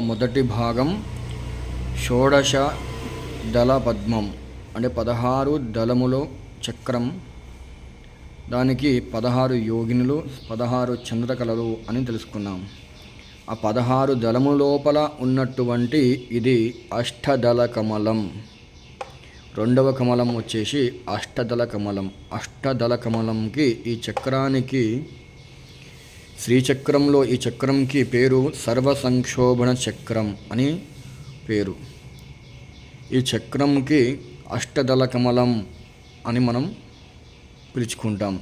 మొదటి భాగం షోడశ దళ పద్మం అంటే పదహారు దళములో చక్రం. దానికి పదహారు యోగినులు పదహారు చంద్రకళలు అని తెలుసుకున్నాం. ఆ పదహారు దళము లోపల ఉన్నటువంటి ఇది అష్టదళ కమలం రెండవ కమలం వచ్చేసి అష్టదళ కమలం అష్టదళ కమలంకి ఈ చక్రానికి శ్రీచక్రంలో ఈ చక్రంకి పేరు సర్వ సంక్షోభణ చక్రం అని పేరు. ఈ చక్రంకి అష్టదళ కమలం అని మనం పిలుచుకుంటాం.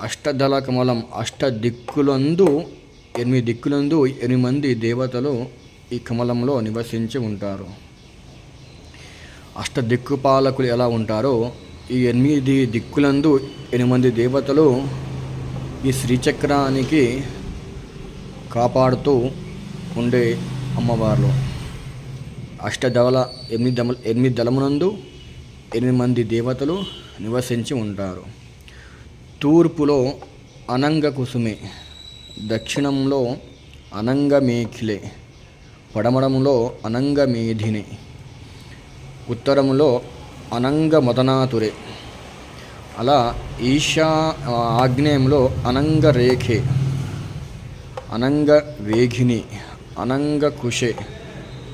అష్టదళ కమలం అష్ట దిక్కులందు ఎనిమిది దిక్కులందు ఎనిమిది మంది దేవతలు ఈ కమలంలో నివసించి ఉంటారు. అష్ట దిక్కుపాలకులు ఎలా ఉంటారో ఈ ఎనిమిది దిక్కులందు ఎనిమిది మంది దేవతలు ఈ శ్రీచక్రానికి కాపాడుతూ ఉండే అమ్మవార్లు. అష్టదళ ఎనిమిది దమ ఎనిమిది దళమునందు ఎనిమిది మంది దేవతలు నివసించి ఉంటారు. తూర్పులో అనంగ కుసుమే దక్షిణంలో అనంగ మేఖిలే అనంగమేధిని అనంగ మేధిని ఉత్తరంలో అనంగ మదనాతురే అలా ఈశా ఆగ్నేయంలో అనంగ రేఖే అనంగ వేగిని అనంగ కుషే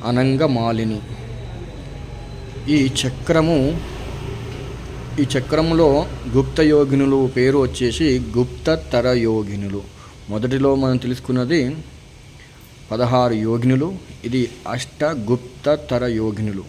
అనంగ మాలిని. ఈ చక్రము ఈ చక్రములో గుప్త యోగినులు పేరు వచ్చేసి గుప్తతర యోగినులు. మొదటిలో మనం తెలుసుకున్నది పదహారు యోగినులు ఇది అష్ట గుప్తతర యోగినులు.